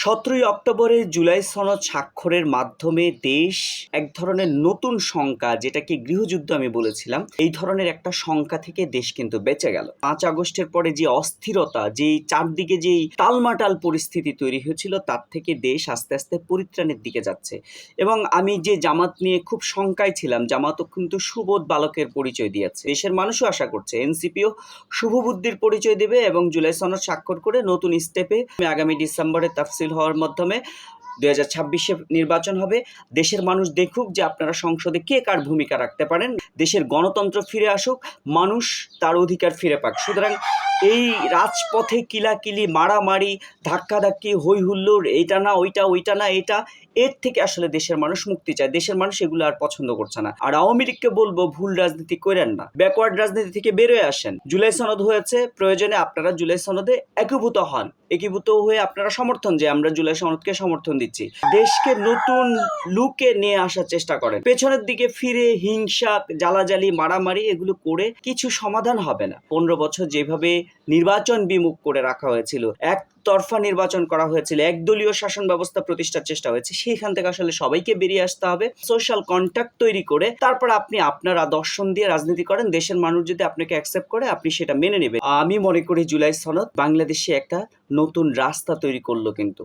সতেরোই অক্টোবরে জুলাই সনদ স্বাক্ষরের মাধ্যমে দেশ এক ধরনের নতুন সংখ্যা যেটাকে গৃহযুদ্ধ আমি বলেছিলাম, এই ধরনের একটা সংখ্যা থেকে দেশ কিন্তু বেঁচে গেল। পাঁচ আগস্টের পরে যে অস্থিরতা যেই চারদিকে যেই টালমাটাল পরিস্থিতি তৈরি হয়েছিল, তার থেকে দেশ আস্তে আস্তে পরিত্রাণের দিকে যাচ্ছে। এবং আমি যে জামাত নিয়ে খুব শঙ্কায় ছিলাম জামাতও কিন্তু সুবোধ বালকের পরিচয় দিয়েছে। দেশের মানুষও আশা করছে, এনসিপিও শুভবুদ্ধির পরিচয় দেবে এবং জুলাই সনদ স্বাক্ষর করে নতুন স্টেপে আগামী ডিসেম্বরে তাফসিল হওয়ার মাধ্যমে দু হাজার ছাব্বিশে নির্বাচন হবে। দেশের মানুষ দেখুক যে আপনারা সংসদে কে কার ভূমিকা রাখতে পারেন। দেশের গণতন্ত্র ফিরে আসুক, মানুষ তার অধিকার ফিরে পাক। সুতরাং এই রাজপথে কিলাকিলি, মারামারি, ধাক্কাধাক্কি হই হুল্লোড় এইটা না, ওইটা ওইটা না এটা এর থেকে আসলে দেশের মানুষ মুক্তি চায়। দেশের মানুষ এগুলো আর পছন্দ করছে না। আর আওয়ামী লীগকে বলব, ভুল রাজনীতি করেন না। ব্যাকওয়ার্ড রাজনীতি থেকে বেরোয় আসেন। জুলাই সনদ হয়েছে, প্রয়োজনে আপনারা জুলাই সনদে একীভূত হন। একীভূত হয়ে আপনারা সমর্থন যে আমরা জুলাই সনদকে সমর্থন দিচ্ছি। দেশকে নতুন লুকে নিয়ে আসার চেষ্টা করেন। পেছনের দিকে ফিরে হিংসা, জ্বালাজালি, মারামারি এগুলো করে কিছু সমাধান হবে না। পনেরো বছর যেভাবে নির্বাচন বিমুখ করে রাখা হয়েছিল। এক তরফা নির্বাচন করা হয়েছিল, একদলীয় শাসন ব্যবস্থা প্রতিষ্ঠার চেষ্টা হয়েছে, সেইখান থেকে আসলে সবাইকে বেরিয়ে আসতে হবে সোশ্যাল কন্ট্যাক্ট তৈরি করে, তারপর আপনি আপনার দর্শন দিয়ে রাজনীতি করেন, দেশের মানুষ যদি আপনাকে অ্যাকসেপ্ট করে, আপনি সেটা মেনে নেবেন। আমি মনে করি জুলাই সনদ বাংলাদেশে একটা নতুন রাস্তা তৈরি করল কিন্তু।